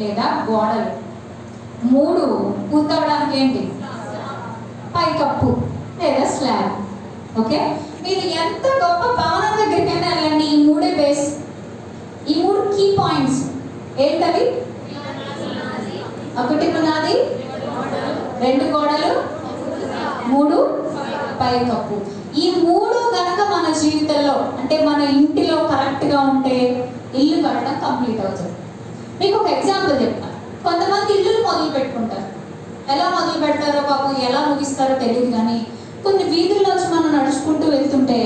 లేదా గోడలు. మూడు పూర్తవడానికి ఏంటి? పైకప్పు లేదా స్లాబ్. ఓకే? మీరు ఎంత గొప్ప భవనం దగ్గరికైనా వెళ్ళండి. ఈ మూడే బేస్ ఈ మూడు కీ పాయింట్స్ ఏంటవి? ఒకటి పునాది రెండు గోడలు. మూడు పైకప్పు. ఈ మూడు కనుక మన జీవితంలో అంటే మన ఇంటిలో కరెక్ట్గా ఉంటే ఇల్లు కట్టడం కంప్లీట్ అవుతుంది. మీకు ఒక ఎగ్జాంపుల్ చెప్తాను. కొంతమంది ఇల్లులు మొదలు పెట్టుకుంటారు. ఎలా మొదలు పెడతారో పాపం ఎలా ముగిస్తారో తెలియదు కానీ కొన్ని వీధుల్లోంచి మనం నడుచుకుంటూ వెళ్తుంటే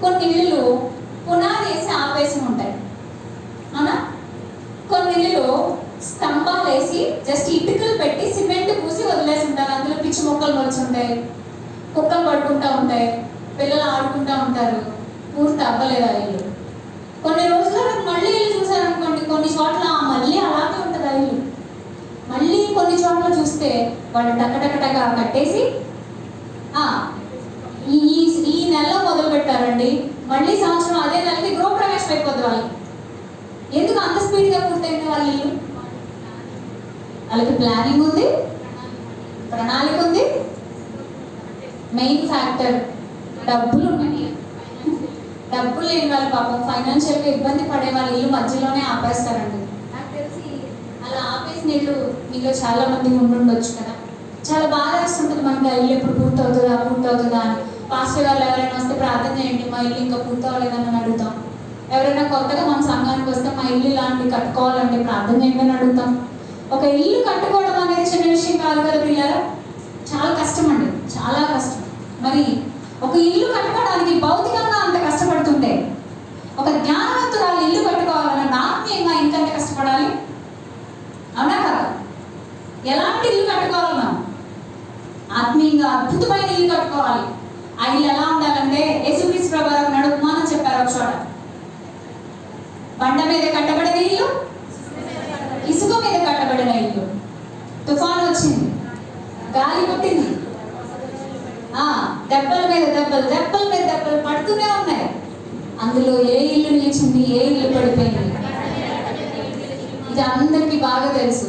కొన్ని ఇల్లులు పునాది వేసి ఆపేసి ఉంటాయి. అవునా? కొన్ని ఇల్లులు స్తంభాలు వేసి జస్ట్ ఇటుకలు పెట్టి సిమెంట్ పూసి వదిలేసి ఉంటారు అందులో పిచ్చి మొక్కలు మొలిచి ఉంటాయి. కుక్కలు పడుకుంటూ ఉంటాయి. పిల్లలు ఆడుకుంటూ ఉంటారు. పూర్తి అవ్వలేదు ఆ ఇల్లు కొన్ని రోజుల్లో మళ్ళీ ఇల్లు చూసారనుకోండి కొన్ని చోట్ల ఆ మళ్ళీ అలాగే ఉంటుంది ఆ ఇల్లు మళ్ళీ కొన్ని చోట్ల చూస్తే వాళ్ళు టకటకటగా కట్టేసి ఈ ఈ- నెలలో మొదలు పెట్టారండి. మళ్ళీ సంవత్సరం అదే నెలకి గృహప్రవేశం అయిపోద్ది వాళ్ళకి. ఎందుకు అంత స్పీడ్గా పూర్తయింది వాళ్ళ ఇల్లు? వాళ్ళకి ప్లానింగ్ ఉంది ప్రణాళిక ఉంది. మెయిన్ ఫ్యాక్టర్ డబ్బులు ఉన్నాయి. డబ్బులు లేని వాళ్ళు పాపం ఫైనాన్షియల్గా ఇబ్బంది పడే వాళ్ళ ఇల్లు మధ్యలోనే ఆపేస్తారండి. నీళ్ళు మీలో చాలా మంది ఉండుండొచ్చు కదా. చాలా బాగా వేస్తుంటుంది మనకి ఆ ఇల్లు ఎప్పుడు పూర్తవుతుందా పూర్తవుతుందా అని. పాస్టర్ గారు ఎవరైనా వస్తే ప్రార్థన చేయండి మా ఇల్లు ఇంకా పూర్తవలేదని అడుగుతాం. ఎవరైనా కొత్తగా మన సంఘానికి వస్తే మా ఇల్లు ఇలాంటి కట్టుకోవాలంటే ప్రార్థన చేయండి అని అడుగుతాం. ఒక ఇల్లు కట్టుకోవడం అనేది చిన్న విషయం కాదు కదా పిల్లలు చాలా కష్టం అండి చాలా కష్టం. మరి ఒక ఇల్లు కట్టుకోవడానికి భౌతికంగా అంత కష్టపడుతుంటే ఒక జ్ఞానం ఇల్లు కట్టుకోవాలన్న ఆత్మీయంగా ఇంకంత కష్టపడాలి అవునా కదా ఎలాంటి ఇల్లు కట్టుకోవాలి మనం ఆత్మీయంగా అద్భుతమైన ఇల్లు కట్టుకోవాలి. ఆ ఇల్లు ఎలా ఉండాలంటే యేసుక్రీస్తు ప్రభావం నడుపుమానని చెప్పారు ఒక చోట. బండ మీద కట్టబడిన ఇల్లు ఇసుక మీద కట్టబడిన ఇల్లు. తుఫాను వచ్చింది. గాలి కొట్టింది ఆ దెబ్బల మీద దెబ్బలు దెబ్బల మీద దెబ్బలు పడుతూనే ఉన్నాయి. అందులో ఏ ఇల్లు నిలిచింది ఏ ఇల్లు పడిపోయింది? ఇది అందరికీ బాగా తెలుసు.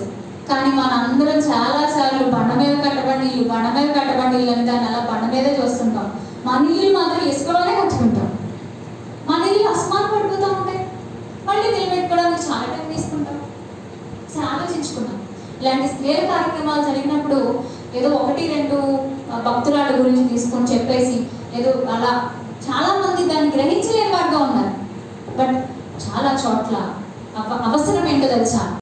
కానీ మన అందరం చాలా సార్లు బండ మీద కట్టబడిన ఇల్లు బండ మీద కట్టబడిన ఇల్లు అని దాన్ని అలా బండ మీదే చూస్తుంటాం. మన ఇల్లు మాత్రం ఇసుకలోనే కట్టుకుంటాం. మన ఇల్లు అస్మాన్ పడిపోతూ ఉంటాయి మళ్ళీ నిలబెట్టుకోవడానికి చాలా టైం తీసుకుంటాం. చాలా ఆలోచించుకున్నాం ఇలాంటి స్నేహ కార్యక్రమాలు జరిగినప్పుడు ఏదో ఒకటి రెండు ఆ, గురించి తీసుకొని చెప్పేసి ఏదో అలా చాలా మంది దాన్ని గ్రహించలేని వారుగా ఉన్నారు. బట్ చాలా చోట్ల అవసరం ఏంటో తెలుసా?